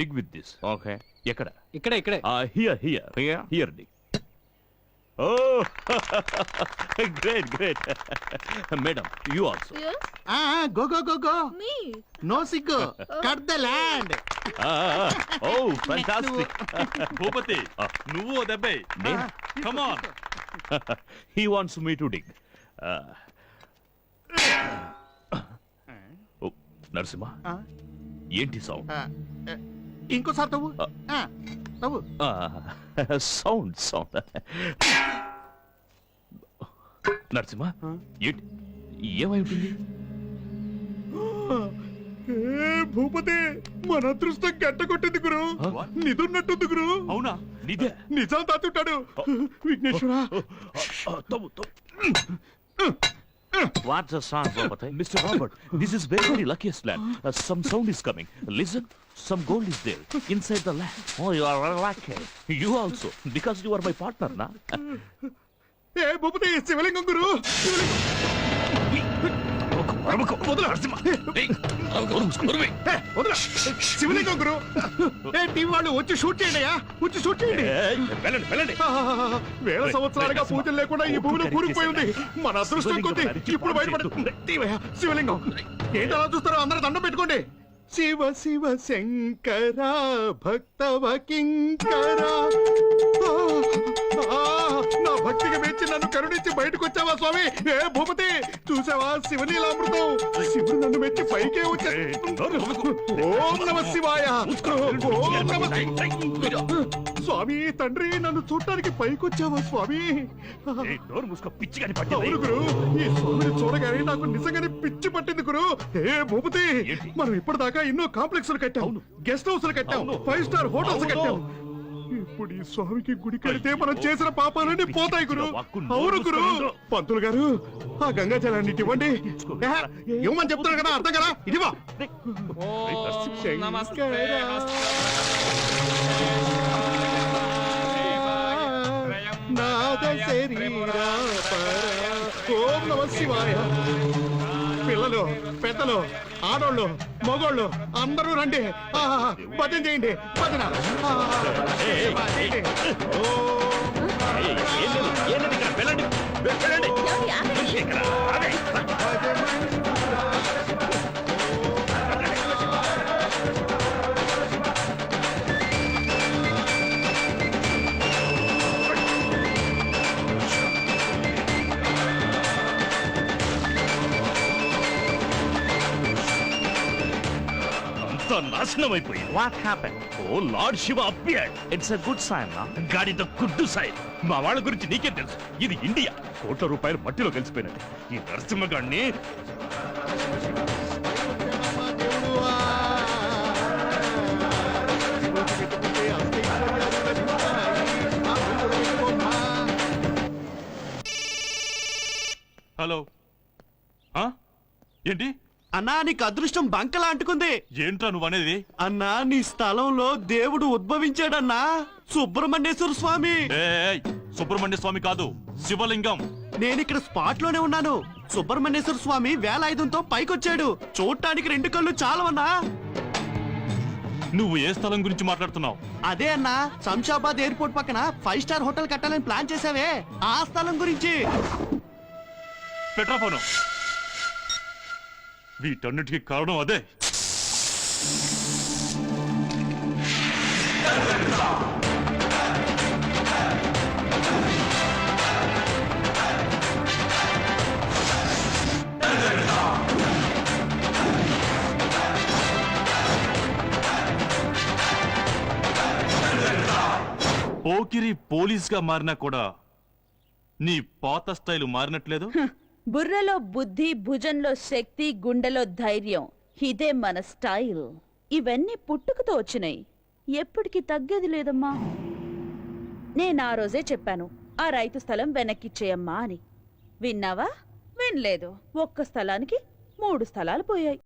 Dig with this okay ఎక్కడ? ఇక్కడే ఇక్కడే. Here here Here? Here dig oh great great madam you also Yes, go go go go. Me. No సిగ్గు. Cut the land. Oh fantastic Bhupathi నువ్వు ఓ దెబ్బే. నేను? Come on he wants me to dig oh Narasimha ఏంటి sound ఇంకోసారి తవ్వు. ఆ, తవ్వు. Sound sound. Narasimha ఏంటి ఏమై ఉంటుంది? భూపతి మన అదృష్టం గట్ట కొట్టింది గురు. Huh? నిదున్నట్టుంది గురు. అవునా? నిదే? నిజం తాతుంటాడు Vighneshwara. The sound, Robert? Mr. Robert, this is very, very luckiest land. Uh, some sound is coming. Listen, some gold is there inside the land. Oh, you are very lucky. You also, because you are my partner, na? ఏ భూపతి శివలింగం గురు శివలింగం వదలు. ఏ, వదలు. శివలింగం గురు ఏ వాళ్ళు వచ్చి shoot చేయండి వచ్చి shoot చేయండి. వెళ్ళండి వెళ్ళండి. వేల సంవత్సరాలుగా పూజలు లేకుండా ఈ భూమిలో కూరుకుపోయి ఉంది. మన అదృష్టం కొద్ది ఇప్పుడు బయటపడుతుంది శివలింగం. ఏంటి అలా చూస్తారో? అందరూ దండం పెట్టుకోండి. శివ శివ శంకర భక్తవ కింకర ఆ, ఆ, నా భక్తికి మెచ్చి నన్ను కరుణించి బయటకు వచ్చావా స్వామి? ఏ భూపతి! చూసావా శివలీలామృతం శివుడు నన్ను మెచ్చి పైకే వచ్చా ఓం నమ శివాయ ఓం నమ స్వామి తండ్రి నన్ను చూడటానికి పైకొచ్చావా స్వామి మూసుకో పిచ్చి కానీ అవును గురు ఈ స్వామిని చూడగానే నాకు నిజంగానే పిచ్చి పట్టింది గురు ఏ భూపతి? మనం ఇప్పటిదాకా ఎన్నో కాంప్లెక్స్ కట్టాం అవును. గెస్ట్ హౌస్ కట్టాం అవును. ఫైవ్ స్టార్ హోటల్స్ అవును. కట్టాం ఇప్పుడు ఈ స్వామికి గుడి కడితే మనం చేసిన పాపాలన్నీ పోతాయి గురు. అవును గురు. పంతులు గారు ఆ గంగా జలాన్ని ఇవ్వండి. ఇవ్వమని చెప్తున్నారు కదా అర్థం కదా? ఇదివా నాద శరీరా ఓం నమ శివాయ. పిల్లలు పెద్దలు ఆడోళ్ళు మగోళ్ళు అందరూ రండి భజన చేయండి భజన వెళ్ళండి అంతా నాశనం అయిపోయింది what happen oh lord Shiva appeared it's a good sign నా గాడిద గుడ్డు సైన్ మా వాళ్ళ గురించి నీకే తెలుసు. ఇది ఇండియా. కోట్ల రూపాయలు మట్టిలో కలిసిపోయినట్టు. ఈ నరసింహగాడిని హలో. ఆ? ఏంటి? అన్నా నీకు అదృష్టం బంకలా అంటుకుంది ఏంట్రా నువ్వు అనేది అన్నా నీ స్థలంలో దేవుడు ఉద్భవించాడన్నా. సుబ్రహ్మణ్యేశ్వర స్వామి. ఏయ్, సుబ్రహ్మణ్య స్వామి కాదు శివలింగం. నేను ఇక్కడ స్పాట్లోనే ఉన్నాను. సుబ్రహ్మణ్యేశ్వర స్వామి వేలాయుధంతో పైకొచ్చాడు. చూడటానికి రెండు కళ్ళు చాలవన్నా. నువ్వు ఏ స్థలం గురించి మాట్లాడుతున్నావు? అదే అన్నా శంషాబాద్ ఎయిర్పోర్ట్ పక్కన ఫైవ్ స్టార్ హోటల్ కట్టాలని ప్లాన్ చేసావే. ఆ స్థలం గురించి. పెట్రా ఫోను. వీటన్నిటికీ కారణం అదే. పోకిరి పోలీస్గా మారినా కూడా నీ పాత స్టైల్ మారినట్లేదు? బుర్రలో బుద్ధి భుజంలో శక్తి గుండెలో ధైర్యం. ఇదే మన స్టైల్. ఇవన్నీ పుట్టుకతో వచ్చినాయి. ఎప్పటికీ తగ్గేది లేదమ్మా. నేను ఆ రోజే చెప్పాను ఆ రైతు స్థలం వెనక్కిచ్చేయమ్మా అని. విన్నావా? వినలేదు. ఒక్క స్థలానికి మూడు స్థలాలు పోయాయి.